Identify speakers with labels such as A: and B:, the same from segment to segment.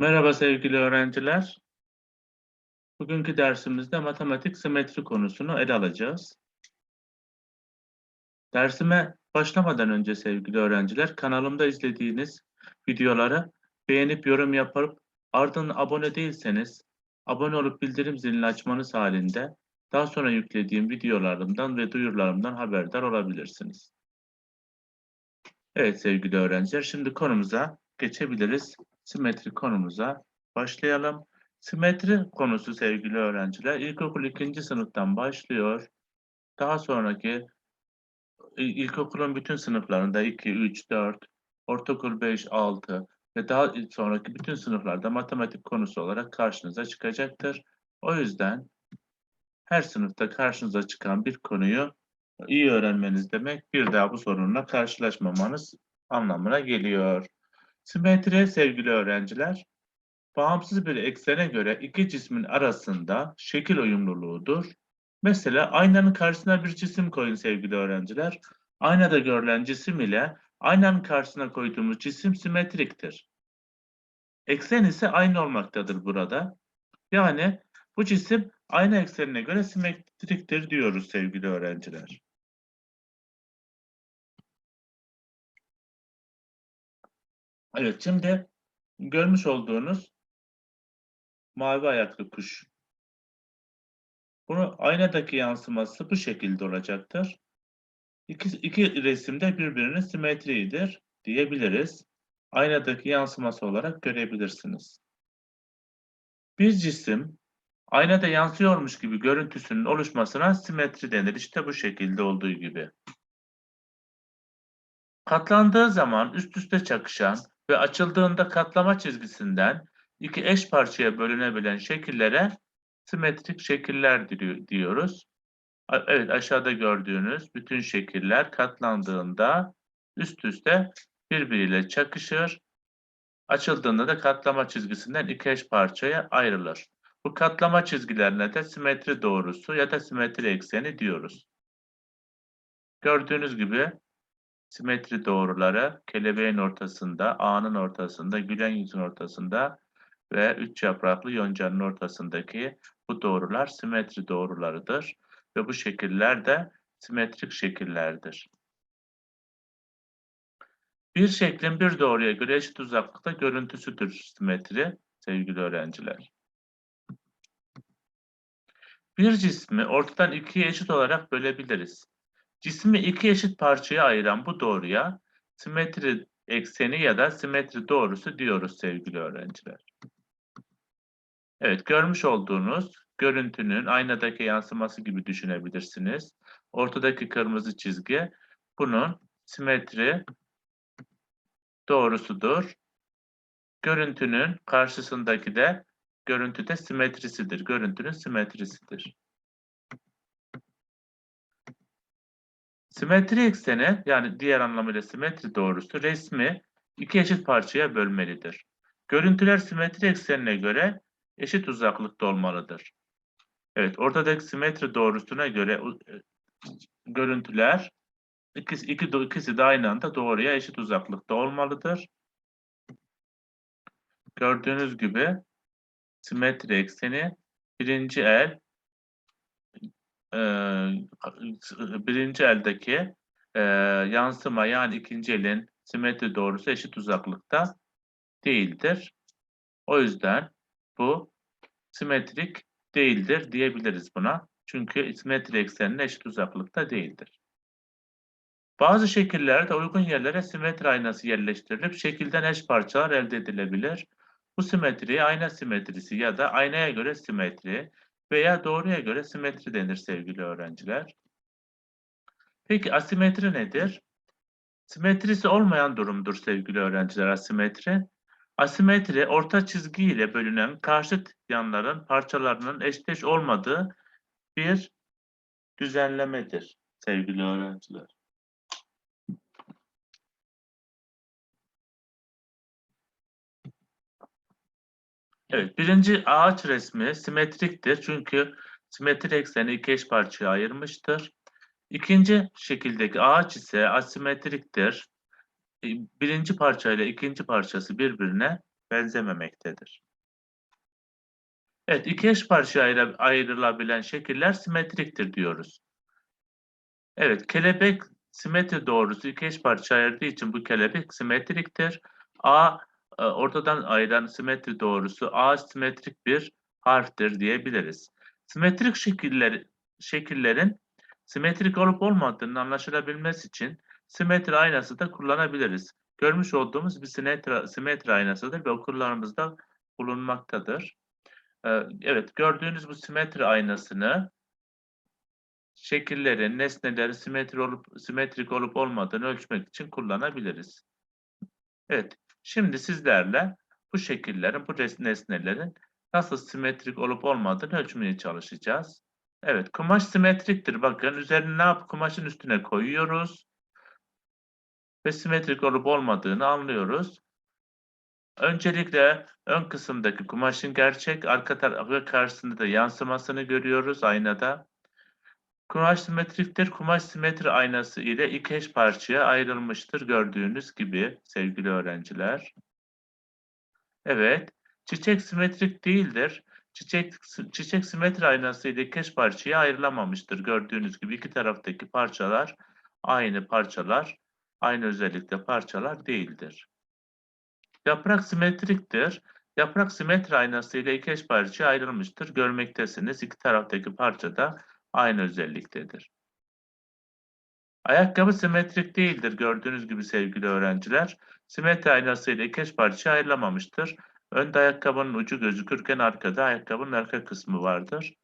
A: Merhaba sevgili öğrenciler. Bugünkü dersimizde matematik simetri konusunu ele alacağız. Dersime başlamadan önce sevgili öğrenciler, kanalımda izlediğiniz videoları beğenip yorum yapıp ardından abone değilseniz abone olup bildirim zilini açmanız halinde daha sonra yüklediğim videolarımdan ve duyurularımdan haberdar olabilirsiniz. Evet sevgili öğrenciler, şimdi konumuza geçebiliriz. Simetri konumuza başlayalım. Simetri konusu sevgili öğrenciler ilkokul ikinci sınıftan başlıyor. Daha sonraki il- ilkokulun bütün sınıflarında 2, 3, 4, ortaokul 5, 6 ve daha sonraki bütün sınıflarda matematik konusu olarak karşınıza çıkacaktır. O yüzden her sınıfta karşınıza çıkan bir konuyu iyi öğrenmeniz demek bir daha bu sorunla karşılaşmamanız anlamına geliyor. Simetri sevgili öğrenciler, bağımsız bir eksene göre iki cismin arasında şekil uyumluluğudur. Mesela aynanın karşısına bir cisim koyun sevgili öğrenciler. Aynada görülen cisim ile aynanın karşısına koyduğumuz cisim simetriktir. Eksen ise aynı olmaktadır burada. Yani bu cisim ayna eksenine göre simetriktir diyoruz sevgili öğrenciler. Evet, şimdi görmüş olduğunuz mavi ayaklı kuş. Bunu aynadaki yansıması bu şekilde olacaktır. İki, iki resimde birbirinin simetriğidir diyebiliriz. Aynadaki yansıması olarak görebilirsiniz. Bir cisim aynada yansıyormuş gibi görüntüsünün oluşmasına simetri denir. İşte bu şekilde olduğu gibi. Katlandığı zaman üst üste çakışan ve açıldığında katlama çizgisinden iki eş parçaya bölünebilen şekillere simetrik şekiller diyoruz. Evet aşağıda gördüğünüz bütün şekiller katlandığında üst üste birbiriyle çakışır. Açıldığında da katlama çizgisinden iki eş parçaya ayrılır. Bu katlama çizgilerine de simetri doğrusu ya da simetri ekseni diyoruz. Gördüğünüz gibi simetri doğruları kelebeğin ortasında, ağının ortasında, gülen yüzün ortasında ve üç yapraklı yoncanın ortasındaki bu doğrular simetri doğrularıdır ve bu şekiller de simetrik şekillerdir. Bir şeklin bir doğruya göre eşit uzaklıkta görüntüsüdür simetri sevgili öğrenciler. Bir cismi ortadan ikiye eşit olarak bölebiliriz. Cismi iki eşit parçaya ayıran bu doğruya simetri ekseni ya da simetri doğrusu diyoruz sevgili öğrenciler. Evet, görmüş olduğunuz görüntünün aynadaki yansıması gibi düşünebilirsiniz. Ortadaki kırmızı çizgi bunun simetri doğrusudur. Görüntünün karşısındaki de görüntüde simetrisidir. Görüntünün simetrisidir. Simetri ekseni yani diğer anlamıyla simetri doğrusu resmi iki eşit parçaya bölmelidir. Görüntüler simetri eksenine göre eşit uzaklıkta olmalıdır. Evet, ortadaki simetri doğrusuna göre e, görüntüler ikisi, iki, ikisi de aynı anda doğruya eşit uzaklıkta olmalıdır. Gördüğünüz gibi simetri ekseni birinci el birinci eldeki e, yansıma yani ikinci elin simetri doğrusu eşit uzaklıkta değildir. O yüzden bu simetrik değildir diyebiliriz buna. Çünkü simetri eksenine eşit uzaklıkta değildir. Bazı şekillerde uygun yerlere simetri aynası yerleştirilip şekilden eş parçalar elde edilebilir. Bu simetriye ayna simetrisi ya da aynaya göre simetri veya doğruya göre simetri denir sevgili öğrenciler. Peki asimetri nedir? Simetrisi olmayan durumdur sevgili öğrenciler asimetri. Asimetri orta çizgi ile bölünen karşıt yanların parçalarının eşdeş olmadığı bir düzenlemedir sevgili öğrenciler. Evet, birinci ağaç resmi simetriktir çünkü simetri ekseni iki eş parçaya ayırmıştır. İkinci şekildeki ağaç ise asimetriktir. Birinci parça ile ikinci parçası birbirine benzememektedir. Evet, iki eş parçaya ayrı- ayrılabilen şekiller simetriktir diyoruz. Evet, kelebek simetri doğrusu iki eş parçaya ayırdığı için bu kelebek simetriktir. A ortadan ayıran simetri doğrusu A simetrik bir harftir diyebiliriz. Simetrik şekiller, şekillerin simetrik olup olmadığının anlaşılabilmesi için simetri aynası da kullanabiliriz. Görmüş olduğumuz bir simetri, simetri aynasıdır ve okullarımızda bulunmaktadır. Ee, Evet, gördüğünüz bu simetri aynasını şekillerin, nesnelerin simetri olup, simetrik olup olmadığını ölçmek için kullanabiliriz. Evet, şimdi sizlerle bu şekillerin, bu nesnelerin nasıl simetrik olup olmadığını ölçmeye çalışacağız. Evet, kumaş simetriktir. Bakın üzerine ne yap? Kumaşın üstüne koyuyoruz ve simetrik olup olmadığını anlıyoruz. Öncelikle ön kısımdaki kumaşın gerçek, arka tarafı karşısında da yansımasını görüyoruz aynada. Kumaş simetriktir. Kumaş simetri aynası ile iki eş parçaya ayrılmıştır gördüğünüz gibi sevgili öğrenciler. Evet, çiçek simetrik değildir. Çiçek, çiçek simetri aynası ile iki eş parçaya ayrılamamıştır. Gördüğünüz gibi iki taraftaki parçalar aynı parçalar, aynı özellikle parçalar değildir. Yaprak simetriktir. Yaprak simetri aynası ile iki eş parçaya ayrılmıştır. Görmektesiniz. İki taraftaki parça da aynı özelliktedir. Ayakkabı simetrik değildir gördüğünüz gibi sevgili öğrenciler. Simetri aynası ile iki eş parçaya ayrılamamıştır. Önde ayakkabının ucu gözükürken arkada ayakkabının arka kısmı vardır.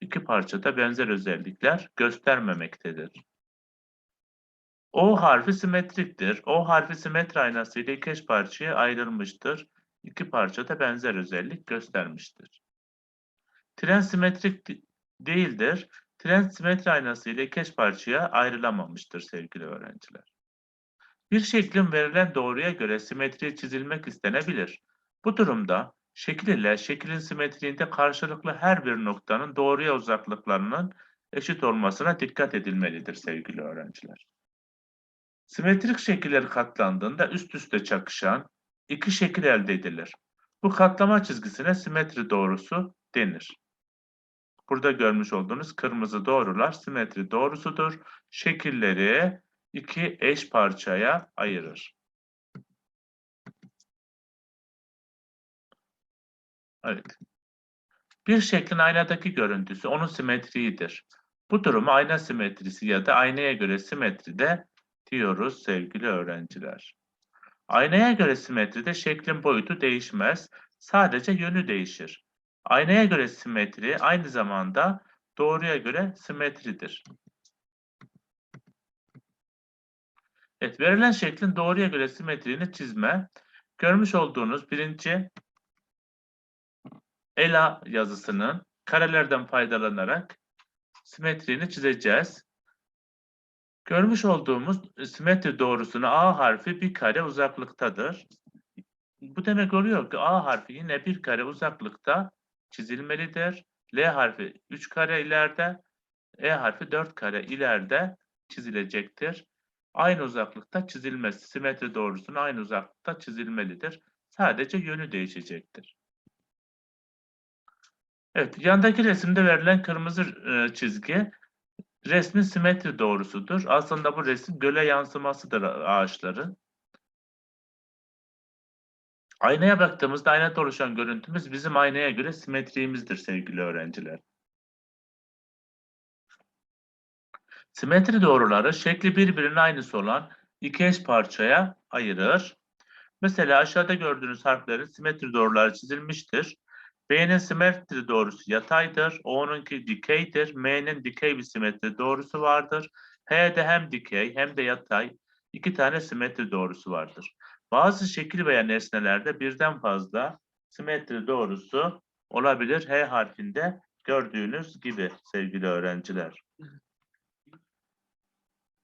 A: İki parçada benzer özellikler göstermemektedir. O harfi simetriktir. O harfi simetri aynası ile iki eş parçaya ayrılmıştır. İki parçada benzer özellik göstermiştir. Tren simetrik de- değildir. Tren simetri aynası ile iki eş parçaya ayrılamamıştır sevgili öğrenciler. Bir şeklin verilen doğruya göre simetri çizilmek istenebilir. Bu durumda şekil ile şeklin simetriğinde karşılıklı her bir noktanın doğruya uzaklıklarının eşit olmasına dikkat edilmelidir sevgili öğrenciler. Simetrik şekiller katlandığında üst üste çakışan iki şekil elde edilir. Bu katlama çizgisine simetri doğrusu denir. Burada görmüş olduğunuz kırmızı doğrular simetri doğrusudur. Şekilleri iki eş parçaya ayırır. Evet. Bir şeklin aynadaki görüntüsü onun simetriğidir. Bu durumu ayna simetrisi ya da aynaya göre simetri de diyoruz sevgili öğrenciler. Aynaya göre simetride şeklin boyutu değişmez, sadece yönü değişir. Aynaya göre simetri aynı zamanda doğruya göre simetridir. Evet, verilen şeklin doğruya göre simetriğini çizme. Görmüş olduğunuz birinci ELA yazısının karelerden faydalanarak simetriğini çizeceğiz. Görmüş olduğumuz simetri doğrusuna A harfi bir kare uzaklıktadır. Bu demek oluyor ki A harfi yine bir kare uzaklıkta çizilmelidir. L harfi 3 kare ileride, E harfi 4 kare ileride çizilecektir. Aynı uzaklıkta çizilmesi, simetri doğrusuna aynı uzaklıkta çizilmelidir. Sadece yönü değişecektir. Evet, yandaki resimde verilen kırmızı e, çizgi resmin simetri doğrusudur. Aslında bu resim göle yansımasıdır ağaçların. Aynaya baktığımızda aynada oluşan görüntümüz bizim aynaya göre simetriğimizdir sevgili öğrenciler. Simetri doğruları şekli birbirinin aynısı olan iki eş parçaya ayırır. Mesela aşağıda gördüğünüz harflerin simetri doğruları çizilmiştir. B'nin simetri doğrusu yataydır. O'nunki dikeydir. M'nin dikey bir simetri doğrusu vardır. H'de hem dikey hem de yatay iki tane simetri doğrusu vardır. Bazı şekil veya nesnelerde birden fazla simetri doğrusu olabilir. H harfinde gördüğünüz gibi sevgili öğrenciler.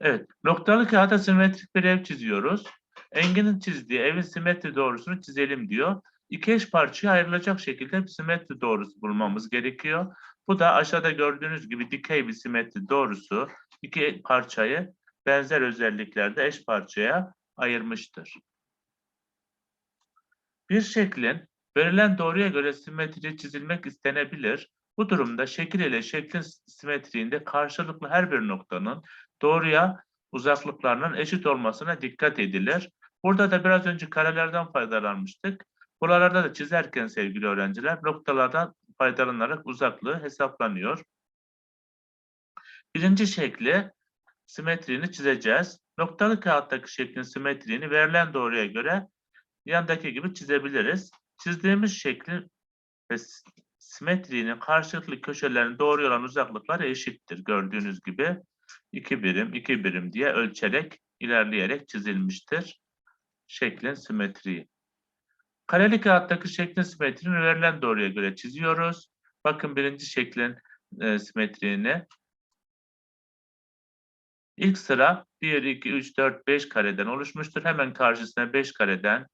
A: Evet, noktalı kağıda simetrik bir ev çiziyoruz. Engin'in çizdiği evin simetri doğrusunu çizelim diyor. İki eş parçaya ayrılacak şekilde bir simetri doğrusu bulmamız gerekiyor. Bu da aşağıda gördüğünüz gibi dikey bir simetri doğrusu iki parçayı benzer özelliklerde eş parçaya ayırmıştır. Bir şeklin verilen doğruya göre simetri çizilmek istenebilir. Bu durumda şekil ile şeklin simetriğinde karşılıklı her bir noktanın doğruya uzaklıklarının eşit olmasına dikkat edilir. Burada da biraz önce karelerden faydalanmıştık. Buralarda da çizerken sevgili öğrenciler noktalardan faydalanarak uzaklığı hesaplanıyor. Birinci şekli simetriğini çizeceğiz. Noktalı kağıttaki şeklin simetriğini verilen doğruya göre yandaki gibi çizebiliriz. Çizdiğimiz şeklin s- simetriğinin karşılıklı köşelerin doğru olan uzaklıkları eşittir. Gördüğünüz gibi 2 birim, 2 birim diye ölçerek, ilerleyerek çizilmiştir. Şeklin simetriği. Kareli kağıttaki şeklin simetriğini verilen doğruya göre çiziyoruz. Bakın birinci şeklin e, simetriğini. İlk sıra 1, 2, 3, 4, 5 kareden oluşmuştur. Hemen karşısına 5 kareden e,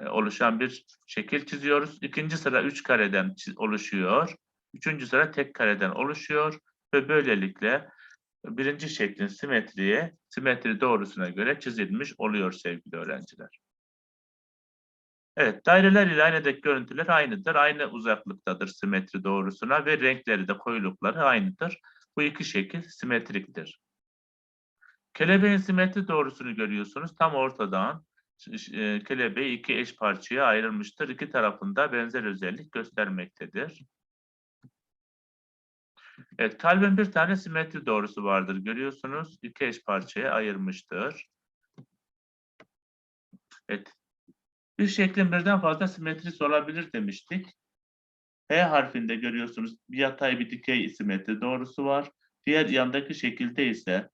A: oluşan bir şekil çiziyoruz. İkinci sıra 3 kareden oluşuyor. Üçüncü sıra tek kareden oluşuyor. Ve böylelikle birinci şeklin simetriye, simetri doğrusuna göre çizilmiş oluyor sevgili öğrenciler. Evet, daireler ile aynadaki görüntüler aynıdır. Aynı uzaklıktadır simetri doğrusuna ve renkleri de koyulukları aynıdır. Bu iki şekil simetriktir. Kelebeğin simetri doğrusunu görüyorsunuz. Tam ortadan e, kelebeği iki eş parçaya ayrılmıştır. İki tarafında benzer özellik göstermektedir. Evet, kalbin bir tane simetri doğrusu vardır. Görüyorsunuz. İki eş parçaya ayırmıştır. Evet. Bir şeklin birden fazla simetrisi olabilir demiştik. H harfinde görüyorsunuz bir yatay bir dikey simetri doğrusu var. Diğer yandaki şekilde ise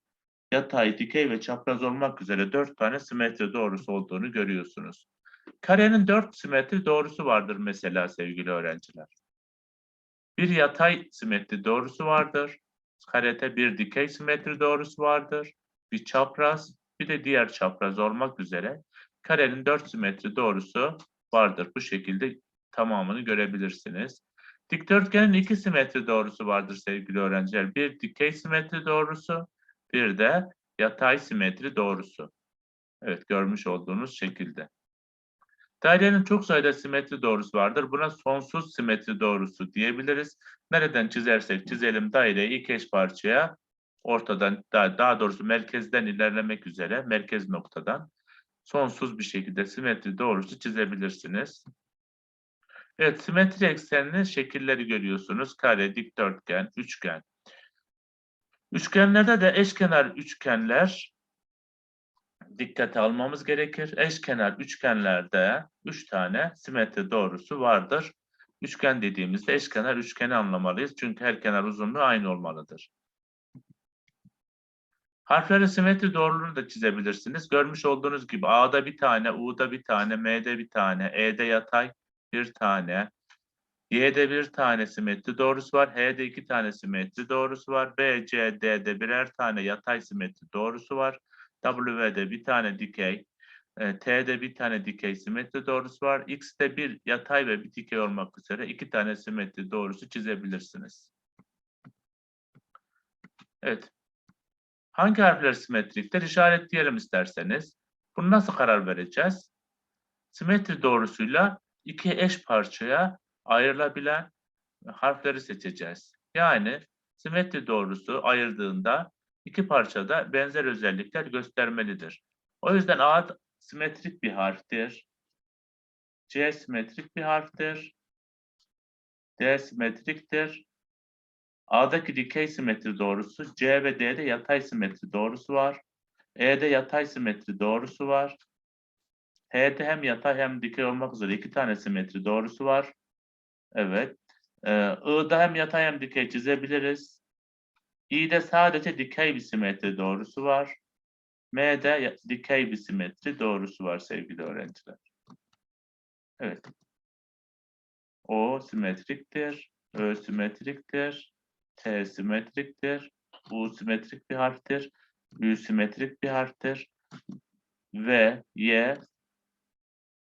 A: yatay, dikey ve çapraz olmak üzere dört tane simetri doğrusu olduğunu görüyorsunuz. Karenin dört simetri doğrusu vardır mesela sevgili öğrenciler. Bir yatay simetri doğrusu vardır. Karede bir dikey simetri doğrusu vardır. Bir çapraz, bir de diğer çapraz olmak üzere karenin dört simetri doğrusu vardır. Bu şekilde tamamını görebilirsiniz. Dikdörtgenin iki simetri doğrusu vardır sevgili öğrenciler. Bir dikey simetri doğrusu, bir de yatay simetri doğrusu. Evet görmüş olduğunuz şekilde. Dairenin çok sayıda simetri doğrusu vardır. Buna sonsuz simetri doğrusu diyebiliriz. Nereden çizersek çizelim daireyi iki eş parçaya ortadan daha, doğrusu merkezden ilerlemek üzere merkez noktadan sonsuz bir şekilde simetri doğrusu çizebilirsiniz. Evet, simetri eksenli şekilleri görüyorsunuz. Kare, dikdörtgen, üçgen. Üçgenlerde de eşkenar üçgenler dikkate almamız gerekir. Eşkenar üçgenlerde üç tane simetri doğrusu vardır. Üçgen dediğimizde eşkenar üçgeni anlamalıyız. Çünkü her kenar uzunluğu aynı olmalıdır. Harflerin simetri doğruluğunu da çizebilirsiniz. Görmüş olduğunuz gibi A'da bir tane, U'da bir tane, M'de bir tane, E'de yatay bir tane, Y'de bir tane simetri doğrusu var, H'de iki tane simetri doğrusu var, B, C, D'de birer tane yatay simetri doğrusu var, W'de bir tane dikey, e, T'de bir tane dikey simetri doğrusu var, X'de bir yatay ve bir dikey olmak üzere iki tane simetri doğrusu çizebilirsiniz. Evet. Hangi harfler simetriktir? İşaretleyelim isterseniz. Bunu nasıl karar vereceğiz? Simetri doğrusuyla iki eş parçaya ayrılabilen harfleri seçeceğiz. Yani simetri doğrusu ayırdığında iki parçada benzer özellikler göstermelidir. O yüzden A simetrik bir harftir. C simetrik bir harftir. D simetriktir. A'daki dikey simetri doğrusu, C ve D'de yatay simetri doğrusu var. E'de yatay simetri doğrusu var. H'de hem yatay hem dikey olmak üzere iki tane simetri doğrusu var. Evet. Ee, I'da hem yatay hem dikey çizebiliriz. İ'de sadece dikey bir simetri doğrusu var. M'de dikey bir simetri doğrusu var sevgili öğrenciler. Evet. O simetriktir. Ö simetriktir. T simetriktir. U simetrik bir harftir. Ü simetrik bir harftir. Ve Y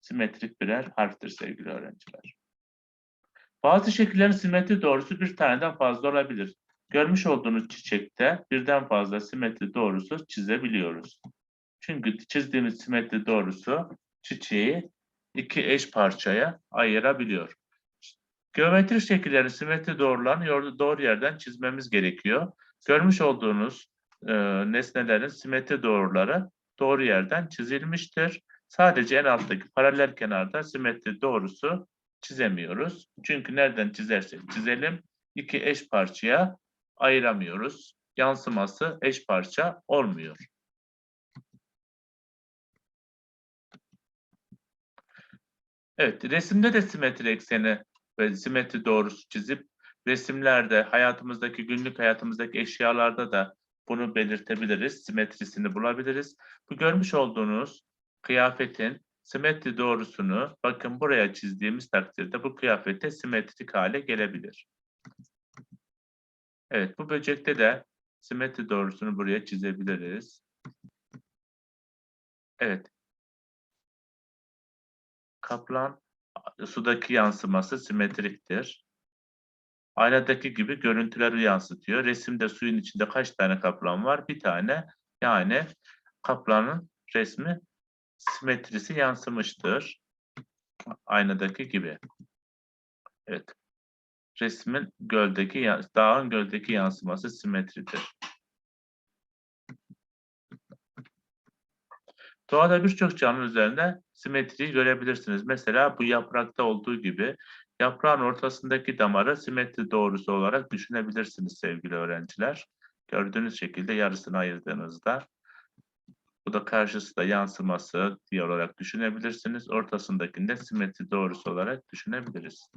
A: simetrik birer harftir sevgili öğrenciler. Bazı şekillerin simetri doğrusu bir taneden fazla olabilir. Görmüş olduğunuz çiçekte birden fazla simetri doğrusu çizebiliyoruz. Çünkü çizdiğimiz simetri doğrusu çiçeği iki eş parçaya ayırabiliyor. Geometrik şekillerin simetri doğrularını doğru yerden çizmemiz gerekiyor. Görmüş olduğunuz e, nesnelerin simetri doğruları doğru yerden çizilmiştir. Sadece en alttaki paralel kenarda simetri doğrusu çizemiyoruz. Çünkü nereden çizersek çizelim iki eş parçaya ayıramıyoruz. Yansıması eş parça olmuyor. Evet, resimde de simetri ekseni ve simetri doğrusu çizip resimlerde, hayatımızdaki, günlük hayatımızdaki eşyalarda da bunu belirtebiliriz, simetrisini bulabiliriz. Bu görmüş olduğunuz kıyafetin simetri doğrusunu bakın buraya çizdiğimiz takdirde bu kıyafete simetrik hale gelebilir. Evet, bu böcekte de simetri doğrusunu buraya çizebiliriz. Evet. Kaplan sudaki yansıması simetriktir. Aynadaki gibi görüntüleri yansıtıyor. Resimde suyun içinde kaç tane kaplan var? Bir tane. Yani kaplanın resmi simetrisi yansımıştır. Aynadaki gibi. Evet. Resmin göldeki, dağın göldeki yansıması simetridir. Doğada birçok canlı üzerinde simetriyi görebilirsiniz. Mesela bu yaprakta olduğu gibi yaprağın ortasındaki damarı simetri doğrusu olarak düşünebilirsiniz sevgili öğrenciler. Gördüğünüz şekilde yarısını ayırdığınızda bu da karşısı da yansıması diye olarak düşünebilirsiniz. Ortasındakini de simetri doğrusu olarak düşünebiliriz.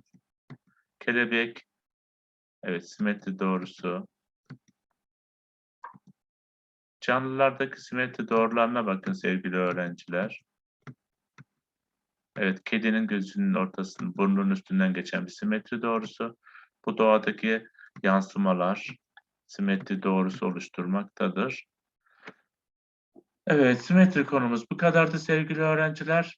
A: Kelebek, evet simetri doğrusu. Canlılardaki simetri doğrularına bakın sevgili öğrenciler. Evet, kedinin gözünün ortasının, burnunun üstünden geçen bir simetri doğrusu. Bu doğadaki yansımalar simetri doğrusu oluşturmaktadır. Evet, simetri konumuz bu kadardı sevgili öğrenciler.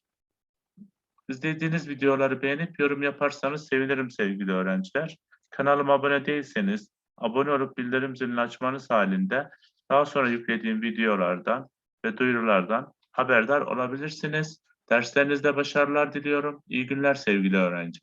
A: İzlediğiniz videoları beğenip yorum yaparsanız sevinirim sevgili öğrenciler. Kanalıma abone değilseniz abone olup bildirim zilini açmanız halinde daha sonra yüklediğim videolardan ve duyurulardan haberdar olabilirsiniz. Derslerinizde başarılar diliyorum. İyi günler sevgili öğrenciler.